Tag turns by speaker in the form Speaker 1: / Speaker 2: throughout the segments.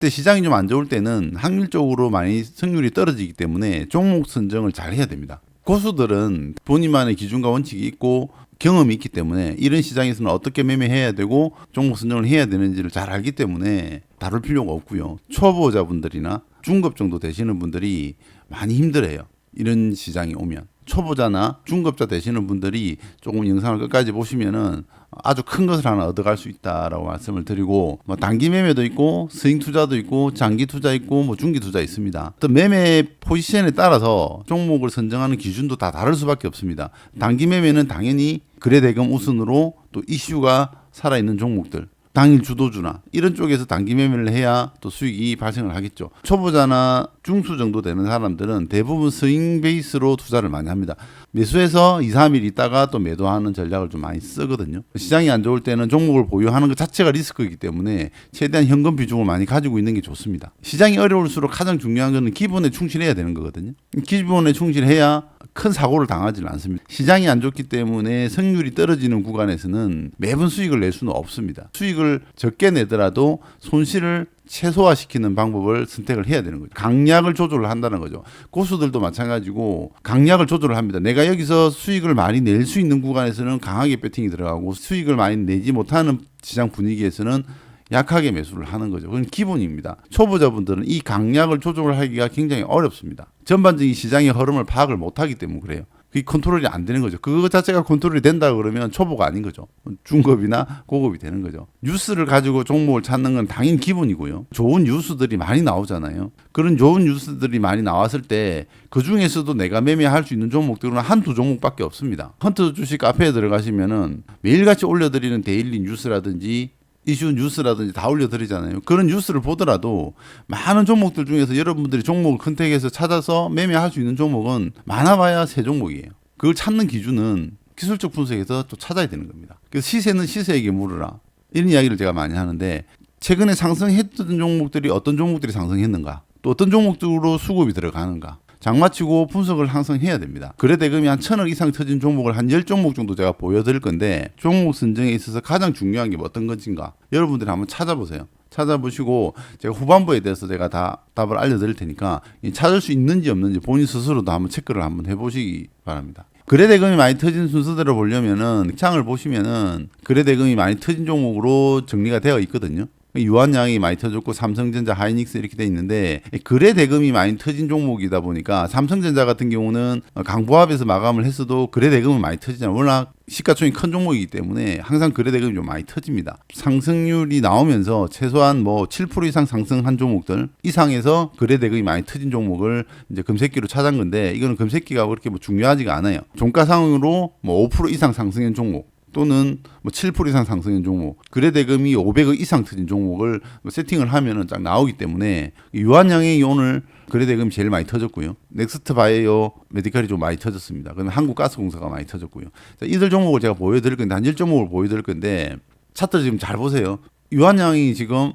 Speaker 1: 그때 시장이 좀 안 좋을 때는 확률적으로 많이 승률이 떨어지기 때문에 종목 선정을 잘 해야 됩니다. 고수들은 본인만의 기준과 원칙이 있고 경험이 있기 때문에 이런 시장에서는 어떻게 매매해야 되고 종목 선정을 해야 되는지를 잘 알기 때문에 다룰 필요가 없고요. 초보자분들이나 중급 정도 되시는 분들이 많이 힘들어요. 이런 시장이 오면 초보자나 중급자 되시는 분들이 조금 영상을 끝까지 보시면은 아주 큰 것을 하나 얻어갈 수 있다라고 말씀을 드리고 뭐 단기 매매도 있고 스윙 투자도 있고 장기 투자 있고 뭐 중기 투자 있습니다. 또 매매 포지션에 따라서 종목을 선정하는 기준도 다 다를 수밖에 없습니다. 단기 매매는 당연히 거래 대금 우선으로 또 이슈가 살아있는 종목들 당일 주도주나 이런 쪽에서 단기 매매를 해야 또 수익이 발생을 하겠죠. 초보자나 중수 정도 되는 사람들은 대부분 스윙 베이스로 투자를 많이 합니다. 매수해서 2, 3일 있다가 또 매도하는 전략을 좀 많이 쓰거든요. 시장이 안 좋을 때는 종목을 보유하는 것 자체가 리스크이기 때문에 최대한 현금 비중을 많이 가지고 있는 게 좋습니다. 시장이 어려울수록 가장 중요한 것은 기본에 충실해야 되는 거거든요. 기본에 충실해야 큰 사고를 당하지는 않습니다. 시장이 안 좋기 때문에 성률이 떨어지는 구간에서는 매번 수익을 낼 수는 없습니다. 수익을 적게 내더라도 손실을 최소화시키는 방법을 선택을 해야 되는 거죠. 강약을 조절을 한다는 거죠. 고수들도 마찬가지고 강약을 조절을 합니다. 내가 여기서 수익을 많이 낼 수 있는 구간에서는 강하게 배팅이 들어가고 수익을 많이 내지 못하는 시장 분위기에서는 약하게 매수를 하는 거죠. 그건 기본입니다. 초보자분들은 이 강약을 조절하기가 굉장히 어렵습니다. 전반적인 시장의 흐름을 파악을 못하기 때문에 그래요. 그 컨트롤이 안 되는 거죠. 그거 자체가 컨트롤이 된다 그러면 초보가 아닌 거죠. 중급이나 고급이 되는 거죠. 뉴스를 가지고 종목을 찾는 건 당연 기본이고요. 좋은 뉴스들이 많이 나오잖아요. 그런 좋은 뉴스들이 많이 나왔을 때 그 중에서도 내가 매매할 수 있는 종목들은 한두 종목밖에 없습니다. 헌트 주식 카페에 들어가시면은 매일같이 올려드리는 데일리 뉴스라든지 이슈 뉴스라든지 다 올려드리잖아요. 그런 뉴스를 보더라도 많은 종목들 중에서 여러분들이 종목을 컨택해서 찾아서 매매할 수 있는 종목은 많아봐야 세 종목이에요. 그걸 찾는 기준은 기술적 분석에서 또 찾아야 되는 겁니다. 그래서 시세는 시세에게 물으라. 이런 이야기를 제가 많이 하는데 최근에 상승했던 종목들이 어떤 종목들이 상승했는가 또 어떤 종목들로 수급이 들어가는가 장마치고 분석을 항상 해야 됩니다. 거래 대금이 한 천억 이상 터진 종목을 한 열 종목 정도 제가 보여드릴 건데 종목 선정에 있어서 가장 중요한 게 어떤 것인가 여러분들이 한번 찾아보세요. 찾아보시고 제가 후반부에 대해서 제가 다 답을 알려드릴 테니까 찾을 수 있는지 없는지 본인 스스로도 한번 체크를 한번 해보시기 바랍니다. 거래 대금이 많이 터진 순서대로 보려면은 창을 보시면은 거래 대금이 많이 터진 종목으로 정리가 되어 있거든요. 유한양이 많이 터졌고 삼성전자, 하이닉스 이렇게 돼 있는데 거래 대금이 많이 터진 종목이다 보니까 삼성전자 같은 경우는 강보합에서 마감을 했어도 거래 대금은 많이 터지잖아요. 워낙 시가총이 큰 종목이기 때문에 항상 거래 대금이 좀 많이 터집니다. 상승률이 나오면서 최소한 뭐 7% 이상 상승한 종목들 이상에서 거래 대금이 많이 터진 종목을 이제 검색기로 찾은 건데 이거는 검색기가 그렇게 뭐 중요하지가 않아요. 종가상으로 뭐5% 이상 상승한 종목 또는 뭐7% 이상 상승한 종목, 거래 대금이 500억 이상 터진 종목을 뭐 세팅을 하면은 딱 나오기 때문에 유한양이 오늘 거래 대금이 제일 많이 터졌고요. 넥스트 바이오 메디칼이 좀 많이 터졌습니다. 그다음에 한국가스공사가 많이 터졌고요. 자, 이들 종목을 제가 보여드릴 건데 한 1종목을 보여드릴 건데 차트 지금 잘 보세요. 유한양이 지금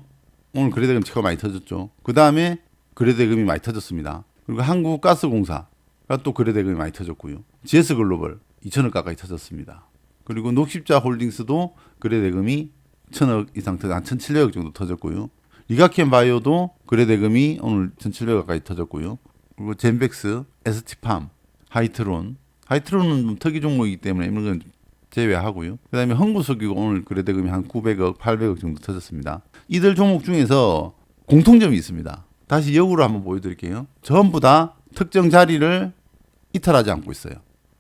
Speaker 1: 오늘 거래 대금 제가 많이 터졌죠. 그 다음에 거래 대금이 많이 터졌습니다. 그리고 한국가스공사가 또 거래 대금이 많이 터졌고요. GS 글로벌 2천억 가까이 터졌습니다. 그리고 녹십자 홀딩스도 거래 대금이 천억 이상 터져 한 1,700억 정도 터졌고요. 리가켄 바이오도 거래 대금이 오늘 1,700억 가까이 터졌고요. 그리고 젠백스, ST팜, 하이트론. 하이트론은 좀 특이 종목이기 때문에 이런 건 제외하고요. 그 다음에 흥구석이고 오늘 거래 대금이 한 900억, 800억 정도 터졌습니다. 이들 종목 중에서 공통점이 있습니다. 다시 역으로 한번 보여드릴게요. 전부 다 특정 자리를 이탈하지 않고 있어요.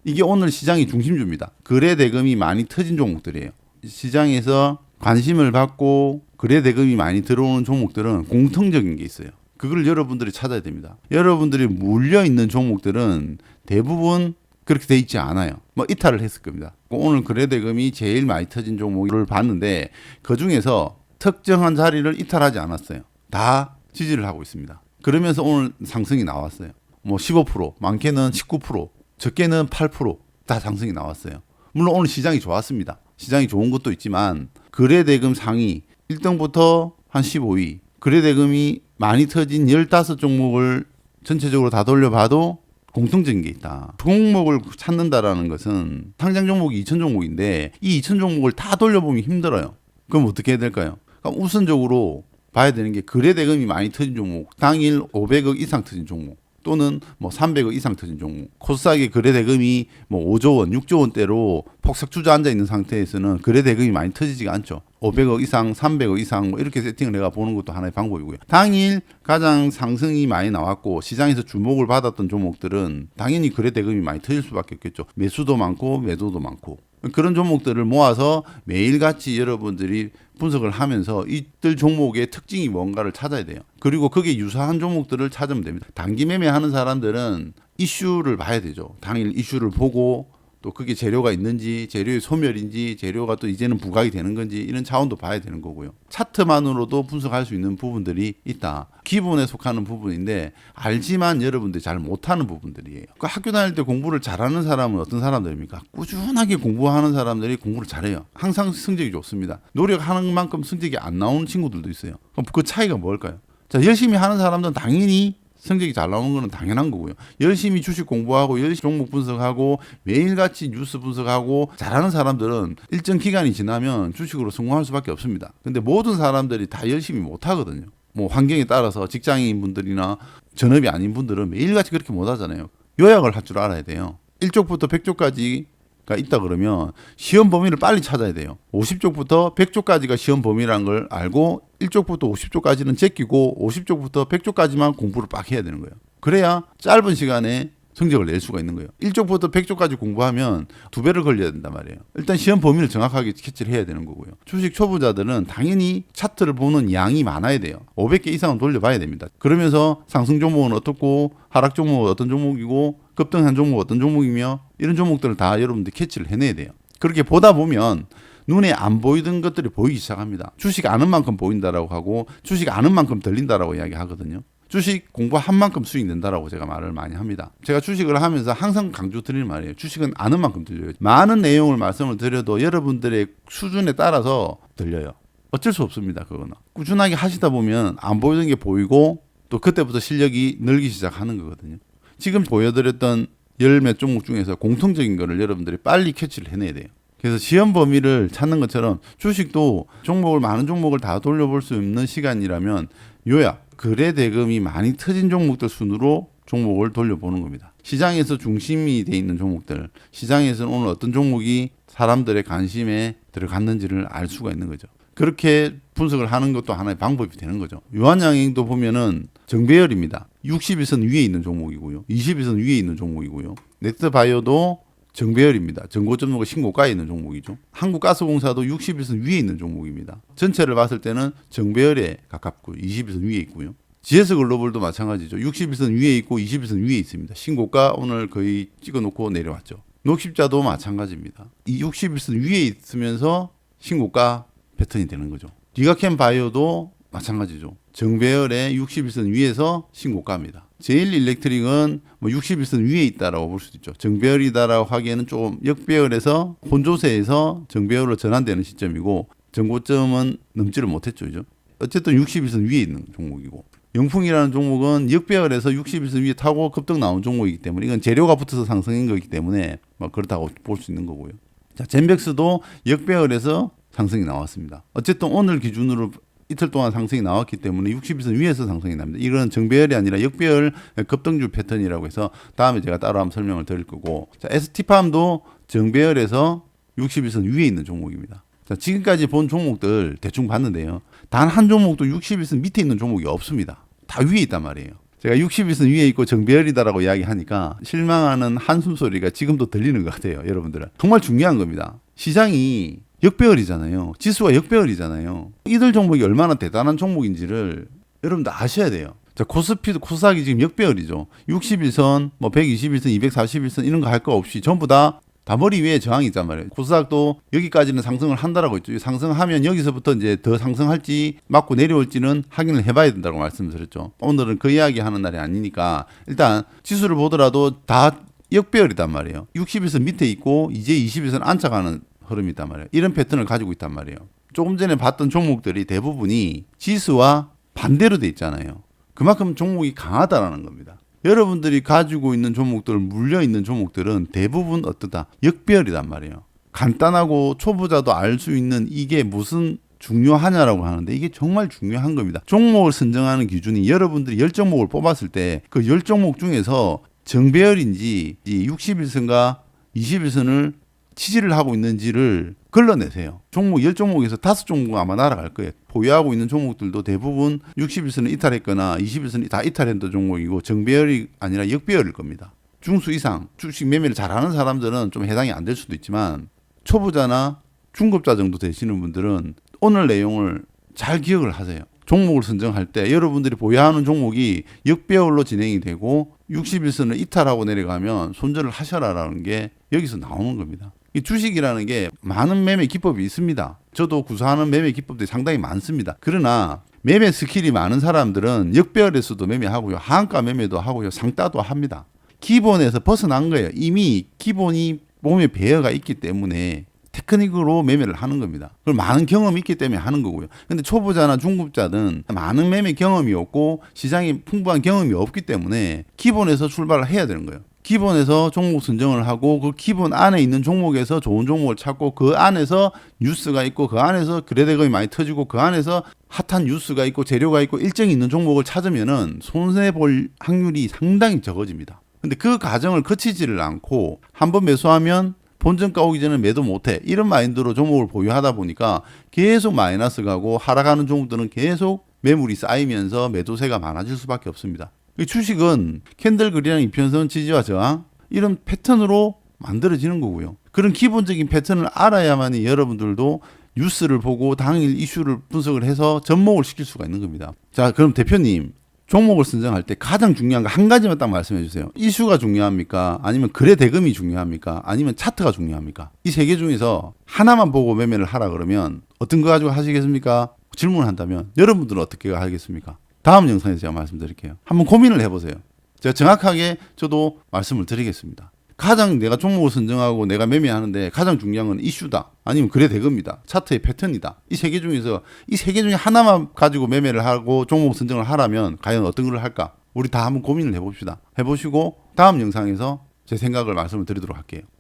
Speaker 1: 이게 오늘 시장의 중심주입니다. 거래 대금이 많이 터진 종목들이에요. 시장에서 관심을 받고 거래 대금이 많이 들어오는 종목들은 공통적인 게 있어요. 그걸 여러분들이 찾아야 됩니다. 여러분들이 물려 있는 종목들은 대부분 그렇게 돼 있지 않아요. 뭐 이탈을 했을 겁니다. 오늘 거래 대금이 제일 많이 터진 종목을 봤는데 그 중에서 특정한 자리를 이탈하지 않았어요. 다 지지를 하고 있습니다. 그러면서 오늘 상승이 나왔어요. 뭐 15%, 많게는 19%, 적게는 8%다 상승이 나왔어요. 물론 오늘 시장이 좋았습니다. 시장이 좋은 것도 있지만 거래 대금 상위 1등부터 한 15위 거래 대금이 많이 터진 15종목을 전체적으로 다 돌려봐도 공통적인 게 있다. 종목을 찾는다라는 것은 상장 종목이 2천 종목인데 이 2천 종목을 다 돌려보면 힘들어요. 그럼 어떻게 해야 될까요? 그럼 우선적으로 봐야 되는 게 거래 대금이 많이 터진 종목, 당일 500억 이상 터진 종목. 또는 뭐 300억 이상 터진 종목. 코스닥의 거래 대금이 뭐 5조 원, 6조 원대로 폭삭 주저앉아 있는 상태에서는 거래 대금이 많이 터지지가 않죠. 500억 이상, 300억 이상 뭐 이렇게 세팅을 내가 보는 것도 하나의 방법이고요. 당일 가장 상승이 많이 나왔고 시장에서 주목을 받았던 종목들은 당연히 거래 대금이 많이 터질 수밖에 없겠죠. 매수도 많고 매도도 많고. 그런 종목들을 모아서 매일같이 여러분들이 분석을 하면서 이들 종목의 특징이 뭔가를 찾아야 돼요. 그리고 그게 유사한 종목들을 찾으면 됩니다. 단기 매매하는 사람들은 이슈를 봐야 되죠. 당일 이슈를 보고 또 그게 재료가 있는지 재료의 소멸인지 재료가 또 이제는 부각이 되는 건지 이런 차원도 봐야 되는 거고요. 차트만으로도 분석할 수 있는 부분들이 있다. 기본에 속하는 부분인데 알지만 여러분들이 잘 못하는 부분들이에요. 그 학교 다닐 때 공부를 잘하는 사람은 어떤 사람들입니까? 꾸준하게 공부하는 사람들이 공부를 잘해요. 항상 성적이 좋습니다. 노력하는 만큼 성적이 안 나오는 친구들도 있어요. 그럼 그 차이가 뭘까요? 자, 열심히 하는 사람들은 당연히 성적이 잘 나오는 거는 당연한 거고요. 열심히 주식 공부하고 열심히 종목 분석하고 매일같이 뉴스 분석하고 잘하는 사람들은 일정 기간이 지나면 주식으로 성공할 수밖에 없습니다. 근데 모든 사람들이 다 열심히 못 하거든요. 뭐 환경에 따라서 직장인 분들이나 전업이 아닌 분들은 매일같이 그렇게 못 하잖아요. 요약을 할 줄 알아야 돼요. 1쪽부터 100쪽까지 가 있다 그러면 시험 범위를 빨리 찾아야 돼요. 50쪽부터 100쪽까지가 시험 범위라는 걸 알고 1쪽부터 50쪽까지는 제끼고 50쪽부터 100쪽까지만 공부를 빡 해야 되는 거예요. 그래야 짧은 시간에 성적을 낼 수가 있는 거예요. 1쪽부터 100쪽까지 공부하면 두 배를 걸려야 된단 말이에요. 일단 시험 범위를 정확하게 캐치를 해야 되는 거고요. 주식 초보자들은 당연히 차트를 보는 양이 많아야 돼요. 500개 이상은 돌려봐야 됩니다. 그러면서 상승 종목은 어떻고 하락 종목은 어떤 종목이고 급등한 종목은 어떤 종목이며 이런 종목들을 다 여러분들 캐치를 해내야 돼요. 그렇게 보다 보면 눈에 안 보이던 것들이 보이기 시작합니다. 주식 아는 만큼 보인다라고 하고 주식 아는 만큼 들린다라고 이야기하거든요. 주식 공부한 만큼 수익 낸다라고 제가 말을 많이 합니다. 제가 주식을 하면서 항상 강조 드리는 말이에요. 주식은 아는 만큼 들려요. 많은 내용을 말씀을 드려도 여러분들의 수준에 따라서 들려요. 어쩔 수 없습니다. 그거는 꾸준하게 하시다 보면 안 보이던 게 보이고 또 그때부터 실력이 늘기 시작하는 거거든요. 지금 보여드렸던 열 몇 종목 중에서 공통적인 거를 여러분들이 빨리 캐치를 해내야 돼요. 그래서 시험 범위를 찾는 것처럼 주식도 종목을 많은 종목을 다 돌려볼 수 있는 시간이라면 요약 거래 대금이 많이 터진 종목들 순으로 종목을 돌려보는 겁니다. 시장에서 중심이 돼 있는 종목들, 시장에서는 오늘 어떤 종목이 사람들의 관심에 들어갔는지를 알 수가 있는 거죠. 그렇게 분석을 하는 것도 하나의 방법이 되는 거죠. 유한양행도 보면은 정배열입니다. 60일선 위에 있는 종목이고요. 20일선 위에 있는 종목이고요. 넥스바이오도 정배열입니다. 전고점과 신고가에 있는 종목이죠. 한국가스공사도 60일선 위에 있는 종목입니다. 전체를 봤을 때는 정배열에 가깝고 20일선 위에 있고요. GS 글로벌도 마찬가지죠. 60일선 위에 있고 20일선 위에 있습니다. 신고가 오늘 거의 찍어놓고 내려왔죠. 녹십자도 마찬가지입니다. 이 60일선 위에 있으면서 신고가 패턴이 되는 거죠. 디가캠 바이오도 마찬가지죠. 정배열의 60일선 위에서 신고가입니다. 제일 일렉트릭은 뭐 61선 위에 있다라고 볼 수도 있죠. 정배열이다라고 하기에는 조금 역배열에서 혼조세에서 정배열로 전환되는 시점이고 정고점은 넘지를 못했죠. 그죠? 어쨌든 61선 위에 있는 종목이고 영풍이라는 종목은 역배열에서 61선 위에 타고 급등 나온 종목이기 때문에 이건 재료가 붙어서 상승인 거기 때문에 뭐 그렇다고 볼 수 있는 거고요. 자, 젠백스도 역배열에서 상승이 나왔습니다. 어쨌든 오늘 기준으로 이틀 동안 상승이 나왔기 때문에 60일선 위에서 상승이 납니다. 이건 정배열이 아니라 역배열 급등주 패턴이라고 해서 다음에 제가 따로 한번 설명을 드릴 거고 자, ST팜도 정배열에서 60일선 위에 있는 종목입니다. 자, 지금까지 본 종목들 대충 봤는데요. 단 한 종목도 60일선 밑에 있는 종목이 없습니다. 다 위에 있단 말이에요. 제가 60일선 위에 있고 정배열이다라고 이야기하니까 실망하는 한숨 소리가 지금도 들리는 것 같아요. 여러분들은. 정말 중요한 겁니다. 시장이 역배열이잖아요. 지수가 역배열이잖아요. 이들 종목이 얼마나 대단한 종목인지를 여러분들 아셔야 돼요. 자, 코스피도 코스닥이 지금 역배열이죠. 61선, 뭐 121선, 241선 이런 거 할 거 없이 전부 다 다 머리 위에 저항이 있단 말이에요. 코스닥도 여기까지는 상승을 한다라고 했죠. 상승하면 여기서부터 이제 더 상승할지 맞고 내려올지는 확인을 해봐야 된다고 말씀드렸죠. 오늘은 그 이야기 하는 날이 아니니까 일단 지수를 보더라도 다 역배열이단 말이에요. 60일선 밑에 있고 이제 20일선 안착하는 흐름이단 말이에요. 이런 패턴을 가지고 있단 말이에요. 조금 전에 봤던 종목들이 대부분이 지수와 반대로 돼 있잖아요. 그만큼 종목이 강하다라는 겁니다. 여러분들이 가지고 있는 종목들, 물려 있는 종목들은 대부분 어떠다? 역별이단 말이에요. 간단하고 초보자도 알 수 있는 이게 무슨 중요하냐라고 하는데 이게 정말 중요한 겁니다. 종목을 선정하는 기준이 여러분들이 열 종목을 뽑았을 때 그 열 종목 중에서 정배열인지 60일선과 20일선을 치지를 하고 있는지를 걸러내세요. 종목 열 종목에서 다섯 종목 아마 날아갈 거예요. 보유하고 있는 종목들도 대부분 60일선을 이탈했거나 20일선이 다 이탈했던 종목이고 정배열이 아니라 역배열일 겁니다. 중수 이상 주식 매매를 잘하는 사람들은 좀 해당이 안 될 수도 있지만 초보자나 중급자 정도 되시는 분들은 오늘 내용을 잘 기억을 하세요. 종목을 선정할 때 여러분들이 보유하는 종목이 역배열로 진행이 되고 60일선을 이탈하고 내려가면 손절을 하셔라라는 게 여기서 나오는 겁니다. 이 주식이라는 게 많은 매매 기법이 있습니다. 저도 구사하는 매매 기법들이 상당히 많습니다. 그러나 매매 스킬이 많은 사람들은 역배열에서도 매매하고요. 하한가 매매도 하고요. 상따도 합니다. 기본에서 벗어난 거예요. 이미 기본이 몸에 배어가 있기 때문에 테크닉으로 매매를 하는 겁니다. 그리고 많은 경험이 있기 때문에 하는 거고요. 근데 초보자나 중급자는 많은 매매 경험이 없고 시장에 풍부한 경험이 없기 때문에 기본에서 출발을 해야 되는 거예요. 기본에서 종목 선정을 하고 그 기본 안에 있는 종목에서 좋은 종목을 찾고 그 안에서 뉴스가 있고 그 안에서 거래대금이 많이 터지고 그 안에서 핫한 뉴스가 있고 재료가 있고 일정이 있는 종목을 찾으면은 손해 볼 확률이 상당히 적어집니다. 근데 그 과정을 거치지를 않고 한번 매수하면 본전가 오기 전에 매도 못해 이런 마인드로 종목을 보유하다 보니까 계속 마이너스 가고 하락하는 종목들은 계속 매물이 쌓이면서 매도세가 많아질 수밖에 없습니다. 이 주식은 캔들 그리랑 이편선 지지와 저항 이런 패턴으로 만들어지는 거고요. 그런 기본적인 패턴을 알아야만이 여러분들도 뉴스를 보고 당일 이슈를 분석을 해서 접목을 시킬 수가 있는 겁니다. 자, 그럼 대표님 종목을 선정할 때 가장 중요한 거 한 가지만 딱 말씀해 주세요. 이슈가 중요합니까? 아니면 거래 대금이 중요합니까? 아니면 차트가 중요합니까? 이 세 개 중에서 하나만 보고 매매를 하라 그러면 어떤 거 가지고 하시겠습니까? 질문을 한다면 여러분들은 어떻게 하겠습니까? 다음 영상에서 제가 말씀드릴게요. 한번 고민을 해보세요. 제가 정확하게 저도 말씀을 드리겠습니다. 가장 내가 종목을 선정하고 내가 매매하는데 가장 중요한 건 이슈다. 아니면 거래 대금이다. 차트의 패턴이다. 이 세 개 중에서 이 세 개 중에 하나만 가지고 매매를 하고 종목 선정을 하라면 과연 어떤 걸 할까? 우리 다 한번 고민을 해봅시다. 해보시고 다음 영상에서 제 생각을 말씀을 드리도록 할게요.